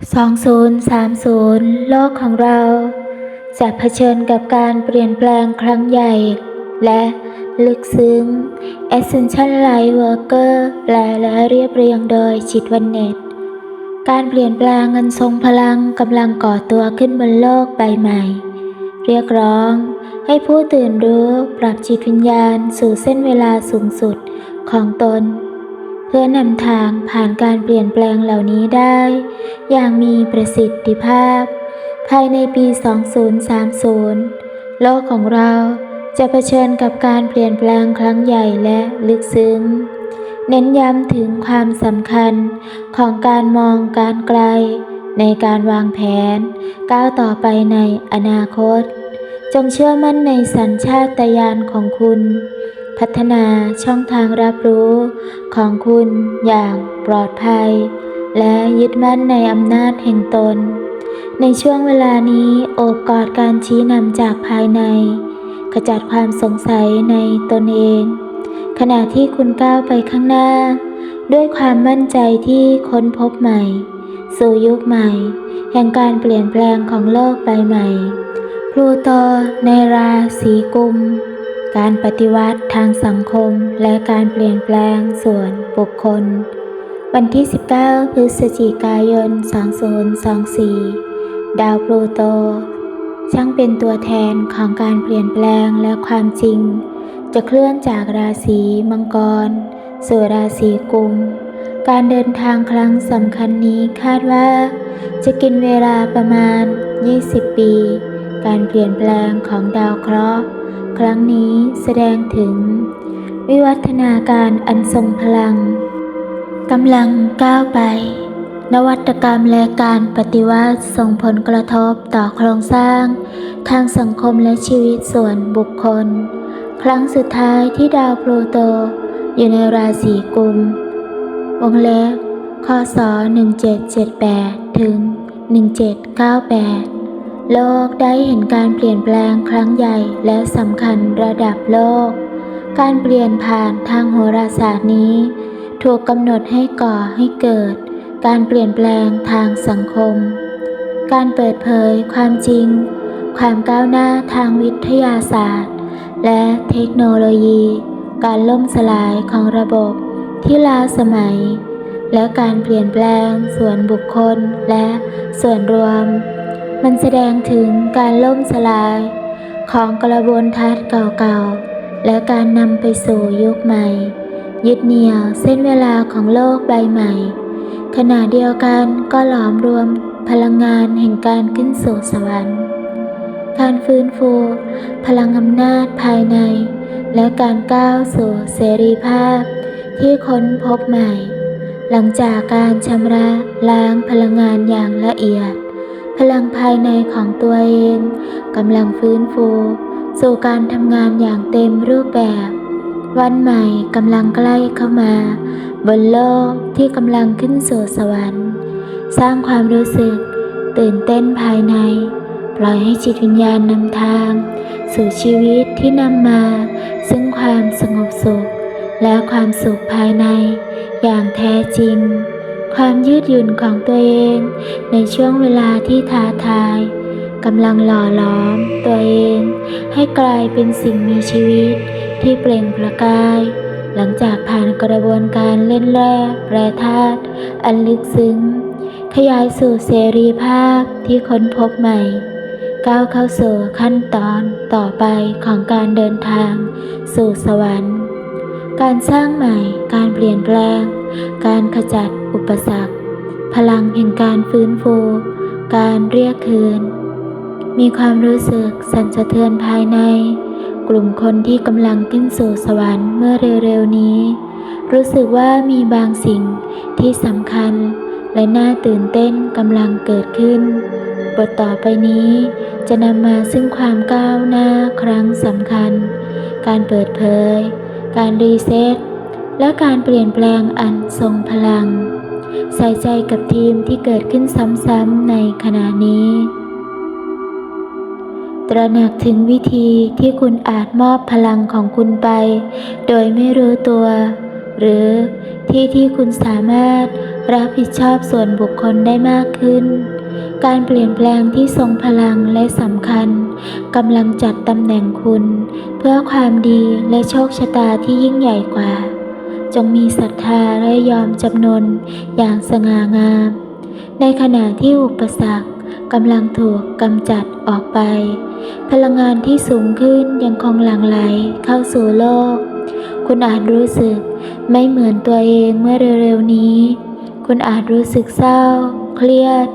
2030 โลกของเรา จะเผชิญกับการเปลี่ยนแปลงครั้งใหญ่ และลึกซึ้ง Essential Light Worker แปลและเรียบเรียงโดยจิตวันเน็ต การเปลี่ยนแปลงเงินทรงพลังกำลังก่อตัวขึ้นบนโลกใบใหม่ เรียกร้อง ให้ผู้ตื่นรู้ปรับจิตวิญญาณสู่เส้นเวลาสูงสุดของตน เพื่อนำทางผ่านการเปลี่ยนแปลงเหล่านี้ได้ อย่างมีประสิทธิภาพ ภายในปี 2030 โลกของเราจะเผชิญกับการเปลี่ยนแปลงครั้งใหญ่และลึกซึ้ง เน้นย้ำถึงความสำคัญของการมองการไกล ในการวางแผน ก้าวต่อไปในอนาคต จงเชื่อมั่นในสัญชาตญาณของคุณ พัฒนาช่องทางรับรู้ของคุณอย่างปลอดภัย และยึดมั่นในอำนาจแห่งตน ในช่วงเวลานี้โอบกอดการชี้นำจากภายใน ขจัดความสงสัยในตนเอง ขณะที่คุณก้าวไปข้างหน้า ด้วยความมั่นใจที่ค้นพบใหม่ สู่ยุคใหม่ แห่งการเปลี่ยนแปลงของโลกใบใหม่พลูโตในราศีกุม การปฏิวัติทางสังคมและการเปลี่ยนแปลงส่วนบุคคล วันที่ 19 พฤศจิกายน 2024 ดาวพลูโต ช่างเป็นตัวแทนของการเปลี่ยนแปลงและความจริง จะเคลื่อนจากราศีมังกร สู่ราศีกุม การเดินทางครั้งสำคัญนี้คาดว่า จะกินเวลาประมาณ 20 ปี การเปลี่ยนแปลงของดาวเคราะห์ ครั้งนี้แสดงถึง วิวัฒนาการอันทรงพลังกำลังก้าวไป นวัตกรรมและการปฏิวัติส่งผลกระทบต่อโครงสร้าง ทางสังคมและชีวิตส่วนบุคคล ครั้งสุดท้ายที่ดาวพลูโต อยู่ในราศีกุม วงเล็บคศ1778 ถึง 1798 โลกได้เห็นการเปลี่ยนแปลงครั้งใหญ่และสำคัญระดับโลก การเปลี่ยนผ่านทางโหราศาสตร์นี้ ถูกกำหนดให้ก่อให้เกิด การเปลี่ยนแปลงทางสังคม การเปิดเผยความจริง ความก้าวหน้าทางวิทยาศาสตร์ และเทคโนโลยี การล่มสลายของระบบที่ล้าสมัย และการเปลี่ยนแปลงส่วนบุคคลและส่วนรวม มันแสดงถึงการล่มสลายของกระบวนทัศน์เก่าๆ และการนำไปสู่ยุคใหม่ ยึดเหนี่ยวเส้นเวลาของโลกใบใหม่ ขณะเดียวกันก็หลอมรวมพลังงานแห่งการขึ้นสู่สวรรค์ การฟื้นฟู พลังอำนาจภายใน และการก้าวสู่เสรีภาพที่ค้นพบใหม่ หลังจากการชำระล้างพลังงานอย่างละเอียด พลังภายในของตัวเองกำลังฟื้นฟู สู่การทำงานอย่างเต็มรูปแบบ วันใหม่กำลังใกล้เข้ามา บนโลกที่กำลังขึ้นสู่สวรรค์ สร้างความรู้สึก ตื่นเต้นภายใน ปล่อยให้จิตวิญญาณนำทาง สู่ชีวิตที่นำมา ซึ่งความสงบสุข และความสุขภายใน อย่างแท้จริง ความยืดหยุ่นของตัวเอง ในช่วงเวลาที่ท้าทายกำลังหล่อหลอมตัวเอง ให้กลายเป็นสิ่งมีชีวิตที่เปล่งประกาย หลังจากผ่านกระบวนการเล่นแร่แปรธาตุอันลึกซึ้ง ขยายสู่เสรีภาพที่ค้นพบใหม่ ก้าวเข้าสู่ขั้นตอนต่อไปของการเดินทาง สู่สวรรค์ การสร้างใหม่ การเปลี่ยนแปลง การขจัด อุปสรรค พลังแห่งการฟื้นฟู การเรียกคืน มีความรู้สึกสั่นสะเทือนภายใน กลุ่มคนที่กำลังขึ้นสู่สวรรค์เมื่อเร็วๆนี้ รู้สึกว่ามีบางสิ่งที่สำคัญ และน่าตื่นเต้นกำลังเกิดขึ้น บทต่อไปนี้จะนำมาซึ่งความก้าวหน้าครั้งสำคัญ การเปิดเผย การรีเซ็ต และการเปลี่ยนแปลงอันทรงพลัง ใส่ใจกับทีมที่เกิดขึ้นซ้ำๆในขณะนี้ ตระหนักถึงวิธีที่คุณอาจมอบพลังของคุณไป โดยไม่รู้ตัว หรือที่ที่คุณสามารถรับผิดชอบส่วนบุคคลได้มากขึ้น การเปลี่ยนแปลงที่ทรงพลังและสำคัญกำลังจัดตำแหน่งคุณ เพื่อความดีและโชคชะตาที่ยิ่งใหญ่กว่า จงมีศรัทธาและยอมจำนนอย่างสง่างาม ในขณะที่อุปสรรคกำลังถูกกำจัดออกไป พลังงานที่สูงขึ้นยังคงหลั่งไหลเข้าสู่โลก คุณอาจรู้สึกไม่เหมือนตัวเองเมื่อเร็วๆนี้ คุณอาจรู้สึกเศร้า เครียด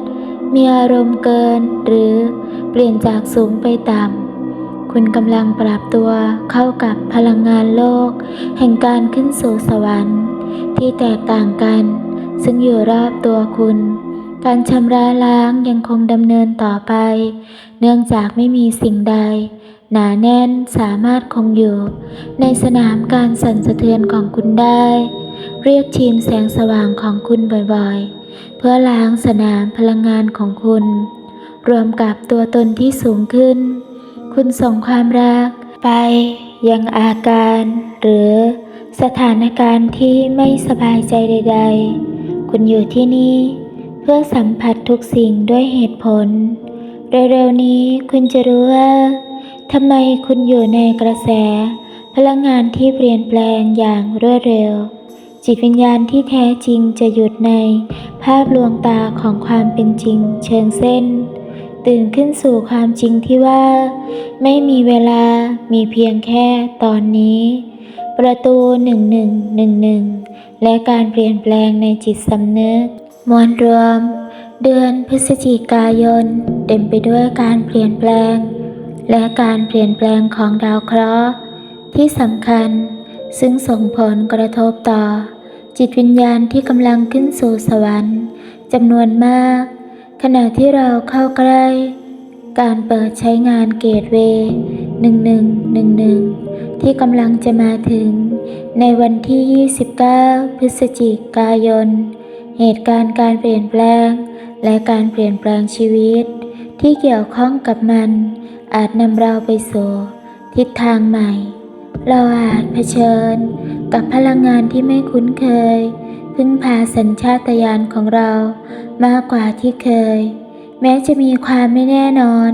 มีอารมณ์เกิน หรือเปลี่ยนจากสูงไปต่ำ คุณกำลังปรับตัวเข้ากับพลังงานโลก แห่งการขึ้นสู่สวรรค์ ที่แตกต่างกัน ซึ่งอยู่รอบตัวคุณ การชำระล้างยังคงดำเนินต่อไป เนื่องจากไม่มีสิ่งใด หนาแน่นสามารถคงอยู่ ในสนามการสั่นสะเทือนของคุณได้ เรียกทีมแสงสว่างของคุณบ่อยๆ เพื่อล้างสนามพลังงานของคุณ รวมกับตัวตนที่สูงขึ้น คุณส่งความรัก ไปยังอาการ หรือสถานการณ์ที่ไม่สบายใจใด ๆ คุณอยู่ที่นี่ เพื่อสัมผัสทุกสิ่งด้วยเหตุผล เร็วๆนี้คุณจะรู้ว่าทำไมคุณอยู่ในกระแส พลังงานที่เปลี่ยนแปลงอย่างรวดเร็ว จิตวิญญาณที่แท้จริงจะหยุดในภาพลวงตาของความเป็นจริงเชิงเส้น ตื่นขึ้นสู่ความจริงที่ว่า ไม่มีเวลามีเพียงแค่ตอนนี้ ประตู 1111 และการเปลี่ยนแปลงในจิตสำนึก มวลรวม เดือนพฤศจิกายน เต็มไปด้วยการเปลี่ยนแปลง และการเปลี่ยนแปลงของดาวเคราะห์ ที่สำคัญ ซึ่งส่งผลกระทบต่อ จิตวิญญาณที่กำลังขึ้นสู่สวรรค์จำนวนมาก ขณะที่เราเข้าใกล้ การเปิดใช้งานเกตเวย์1111 ที่กำลังจะมาถึง ในวันที่ 29 พฤศจิกายน เหตุการณ์การเปลี่ยนแปลง และการเปลี่ยนแปลงชีวิต ที่เกี่ยวข้องกับมัน อาจนำเราไปสู่ทิศทางใหม่ เราอาจเผชิญกับพลังงานที่ไม่คุ้นเคย พึ่งพาสัญชาตญาณของเรามากกว่าที่เคย แม้จะมีความไม่แน่นอน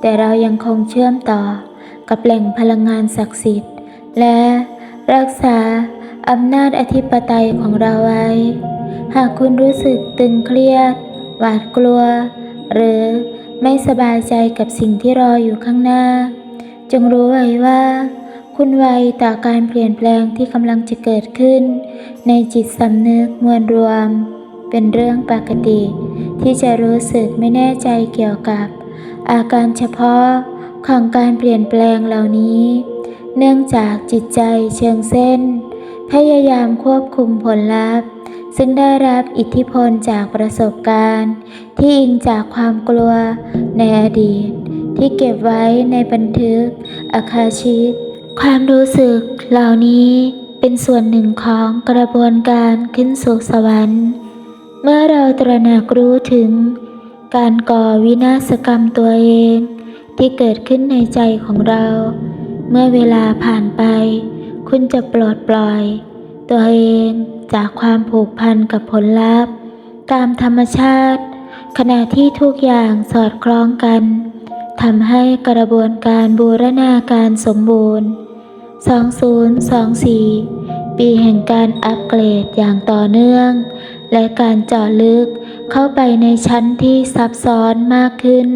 แต่เรายังคงเชื่อมต่อกับแหล่งพลังงานศักดิ์สิทธิ์ และรักษาอำนาจอธิปไตยของเราไว้ หากคุณรู้สึกตึงเครียด หวาดกลัว หรือไม่สบายใจกับสิ่งที่รออยู่ข้างหน้า จงรู้ไว้ว่า คุณไวต่อการเปลี่ยนแปลงที่กำลังจะเกิดขึ้น ในจิตสำนึกมวลรวม เป็นเรื่องปกติ ที่จะรู้สึกไม่แน่ใจเกี่ยวกับ อาการเฉพาะของการเปลี่ยนแปลงเหล่านี้ เนื่องจากจิตใจเชิงเส้น พยายามควบคุมผลลัพธ์ ซึ่งได้รับอิทธิพลจากประสบการณ์ ที่อิงจากความกลัวในอดีต ที่เก็บไว้ในบันทึกอาคาชิก ความรู้สึกเหล่านี้เป็นส่วนหนึ่งของกระบวนการขึ้นสู่สวรรค์ เมื่อเราตระหนักรู้ถึงการก่อวินาศกรรมตัวเองที่เกิดขึ้นในใจของเรา เมื่อเวลาผ่านไป คุณจะปลดปล่อย ตัวเองจากความผูกพันกับผลลัพธ์ ตามธรรมชาติ ขณะที่ทุกอย่างสอดคล้องกันทำให้กระบวนการบูรณาการสมบูรณ์ 2024 ปีแห่งการอัปเกรดอย่างต่อเนื่อง และการเจาะลึกเข้าไปในชั้นที่ซับซ้อนมากขึ้น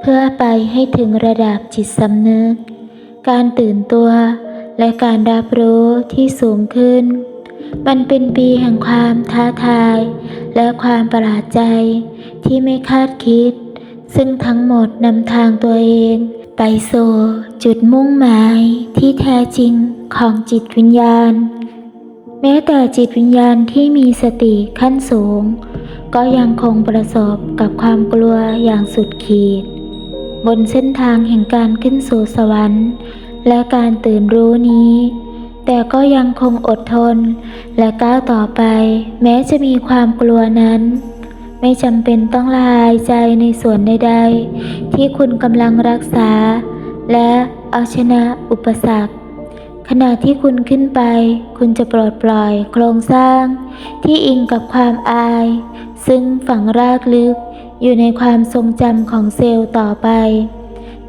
เพื่อไปให้ถึงระดับจิตสำนึก การตื่นตัว และการรับรู้ที่สูงขึ้น มันเป็นปีแห่งความท้าทาย และความประหลาดใจที่ไม่คาดคิด ซึ่งทั้งหมดนำทางตัวเอง ไปสู่จุดมุ่งหมายที่แท้จริงของจิตวิญญาณ แม้แต่จิตวิญญาณที่มีสติขั้นสูง ก็ยังคงประสบกับความกลัวอย่างสุดขีด บนเส้นทางแห่งการขึ้นสู่สวรรค์ และการตื่นรู้นี้ แต่ก็ยังคงอดทน และก้าวต่อไป แม้จะมีความกลัวนั้น ไม่จำเป็นต้องละลายใจในส่วนใดๆ ที่คุณกำลังรักษา และเอาชนะอุปสรรค ขณะที่คุณขึ้นไป คุณจะปลดปล่อยโครงสร้าง ที่อิงกับความอาย ซึ่งฝังรากลึกอยู่ในความทรงจำของเซลล์ต่อไป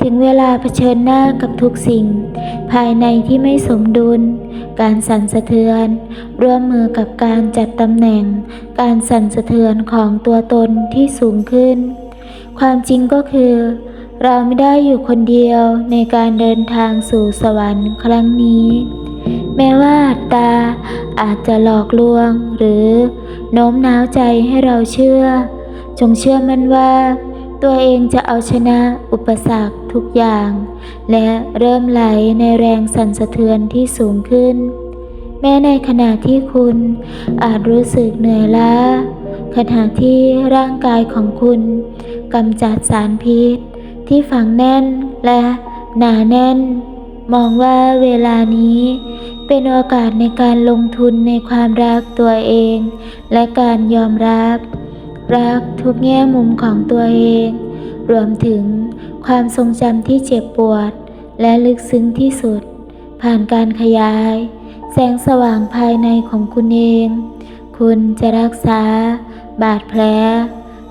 ถึงเวลาเผชิญหน้ากับทุกสิ่ง ภายในที่ไม่สมดุล การสั่นสะเทือน ร่วมมือกับการจัดตำแหน่ง การสั่นสะเทือนของตัวตนที่สูงขึ้น ความจริงก็คือ เราไม่ได้อยู่คนเดียวในการเดินทางสู่สวรรค์ครั้งนี้ แม้ว่าตาอาจจะหลอกลวง หรือโน้มน้าวใจให้เราเชื่อ จงเชื่อมั่นว่า ตัวเองจะเอาชนะอุปสรรคทุกอย่าง และเริ่มไหลในแรงสั่นสะเทือนที่สูงขึ้น แม้ในขณะที่คุณอาจรู้สึกเหนื่อยล้า ขณะที่ร่างกายของคุณกำจัดสารพิษ ที่ฝังแน่นและหนาแน่น มองว่าเวลานี้เป็นโอกาสในการลงทุนในความรักตัวเอง และการยอมรับ รักทุกแง่มุมของตัวเอง รวมถึงความทรงจำที่เจ็บปวด และลึกซึ้งที่สุด ผ่านการขยาย แสงสว่างภายในของคุณเอง คุณจะรักษา บาดแผล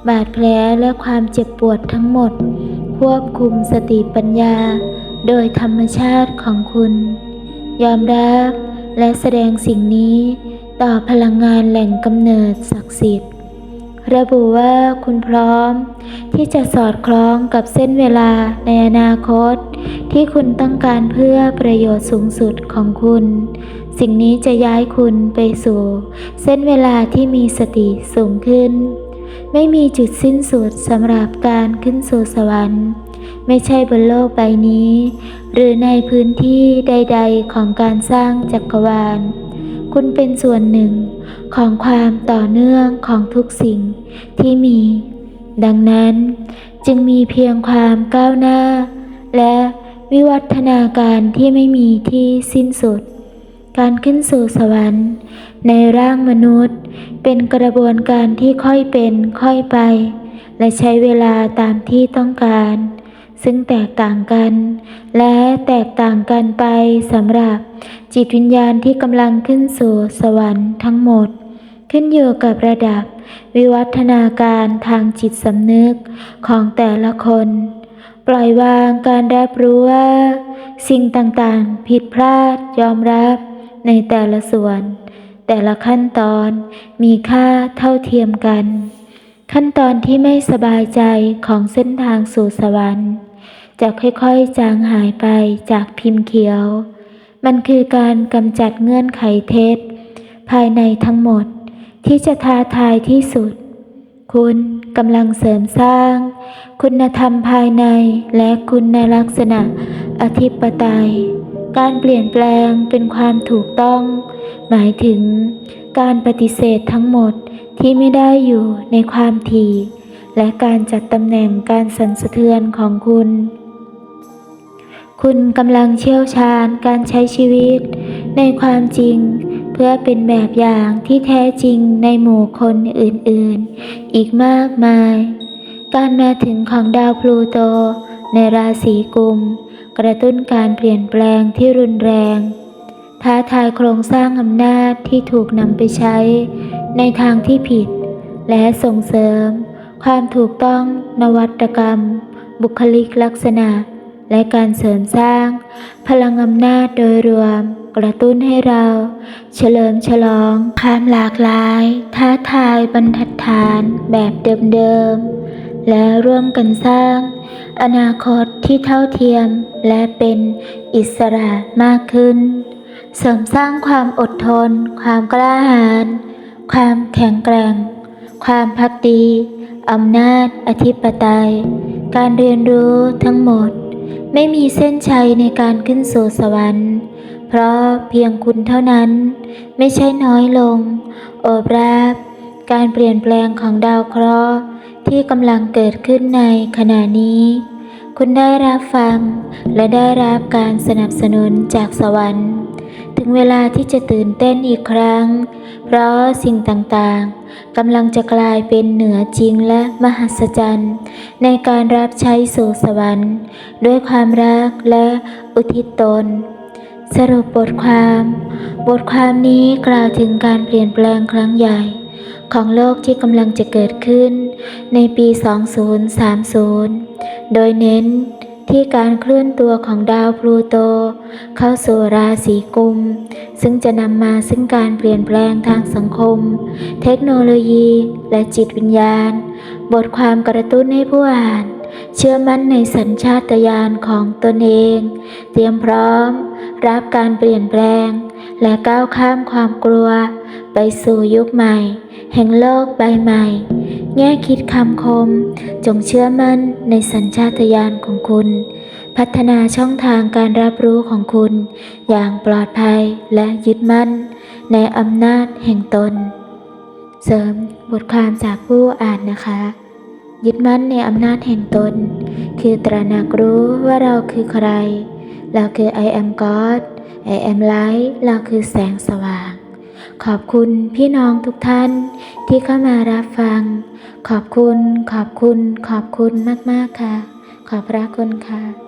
บาดแผลและความเจ็บปวดทั้งหมด ควบคุมสติปัญญา โดยธรรมชาติของคุณ ยอมรับและแสดงสิ่งนี้ต่อพลังงานแหล่งกำเนิดศักดิ์สิทธิ์ ระบุว่าคุณพร้อม ที่จะสอดคล้องกับเส้นเวลาในอนาคต ที่คุณต้องการเพื่อประโยชน์สูงสุดของคุณ สิ่งนี้จะย้ายคุณไปสู่ เส้นเวลาที่มีสติสูงขึ้น ไม่มีจุดสิ้นสุดสำหรับการขึ้นสู่สวรรค์ ไม่ใช่บนโลกใบนี้ หรือในพื้นที่ใด ๆ ของการสร้างจักรวาล คุณเป็นส่วนหนึ่งของความต่อเนื่องของทุกสิ่งที่มี ดังนั้นจึงมีเพียงความก้าวหน้า และวิวัฒนาการที่ไม่มีที่สิ้นสุด การขึ้นสู่สวรรค์ ในร่างมนุษย์ เป็นกระบวนการที่ค่อยเป็นค่อยไป และใช้เวลาตามที่ต้องการ ซึ่งแตกต่างกัน และแตกต่างกันไปสำหรับจิตวิญญาณที่กำลังขึ้นสู่สวรรค์ทั้งหมด ขึ้นอยู่กับระดับ วิวัฒนาการทางจิตสำนึกของแต่ละคน ปล่อยวางการรับรู้ว่า สิ่งต่างๆ ผิดพลาดยอมรับในแต่ละส่วน แต่ละขั้นตอนมีค่าเท่าเทียมกัน ขั้นตอนที่ไม่สบายใจของเส้นทางสู่สวรรค์ จะค่อยๆจางหายไปจากพิมพ์เขียว มันคือการกำจัดเงื่อนไขเท็จภายในทั้งหมดที่จะท้าทายที่สุด คุณกำลังเสริมสร้าง คุณธรรมภายในและคุณลักษณะอธิปไตย การเปลี่ยนแปลงเป็นความถูกต้อง หมายถึงการปฏิเสธทั้งหมด ที่ไม่ได้อยู่ในความถี่ และการจัดตำแหน่งการสั่นสะเทือนของคุณ คุณกำลังเชี่ยวชาญการใช้ชีวิต ในความจริง เพื่อเป็นแบบอย่างที่แท้จริงในหมู่คนอื่นๆ อีกมากมาย การมาถึงของดาวพลูโต ในราศีกุม กระตุ้นการเปลี่ยนแปลงที่รุนแรงท้าทายโครงสร้างอำนาจที่ถูกนำไปใช้ ในทางที่ผิด และส่งเสริม ความถูกต้องนวัตกรรม บุคลิกลักษณะ และการเสริมสร้าง พลังอำนาจโดยรวม กระตุ้นให้เรา เฉลิมฉลองความหลากหลาย ท้าทายบรรทัดฐานแบบเดิมๆ และร่วมกันสร้าง อนาคตที่เท่าเทียมและเป็นอิสระมากขึ้นเสริมสร้างความอดทน ความกล้าหาญ ความแข็งแกร่ง ความพักดีอำนาจ อธิปไตย การเรียนรู้ทั้งหมด ไม่มีเส้นชัยในการขึ้นสู่สวรรค์ เพราะเพียงคุณเท่านั้น ไม่ใช่น้อยลง โอบรับการเปลี่ยนแปลงของดาวเคราะห์ที่กำลังเกิดขึ้นในขณะนี้ คุณได้รับฟังและได้รับการสนับสนุนจากสวรรค์ ถึงเวลาที่จะตื่นเต้นอีกครั้ง เพราะสิ่งต่างๆกำลังจะกลายเป็นเหนือจริงและมหัศจรรย์ ในการรับใช้สู่สวรรค์ ด้วยความรักและอุทิศตน สรุปบทความ บทความนี้กล่าวถึงการเปลี่ยนแปลงครั้งใหญ่ ของโลกที่กำลังจะเกิดขึ้นในปี 2030 โดยเน้น ที่การเคลื่อนตัวของดาวพลูโต เข้าสู่ราศีกุม ซึ่งจะนำมาซึ่งการเปลี่ยนแปลงทางสังคม เทคโนโลยีและจิตวิญญาณ บทความกระตุ้นให้ผู้อ่าน เชื่อมั่นในสัญชาตญาณของตนเอง เตรียมพร้อม รับการเปลี่ยนแปลง และก้าวข้ามความกลัว ไปสู่ยุคใหม่ แห่งโลกใบใหม่ แง่คิดคำคม จงเชื่อมั่นในสัญชาตญาณของคุณ พัฒนาช่องทางการรับรู้ของคุณ อย่างปลอดภัยและยึดมั่น ในอำนาจแห่งตน เสริมบทความจากผู้อ่านนะคะ ยึดมั่นในอำนาจแห่งตน คือตระหนักรู้ว่าเราคือใคร เราคือ I am God I am light เราคือแสงสว่าง ขอบคุณพี่น้องทุกท่านที่เข้ามารับฟัง ขอบคุณ ขอบคุณ ขอบคุณมาก ๆ ค่ะ ขอบพระคุณค่ะ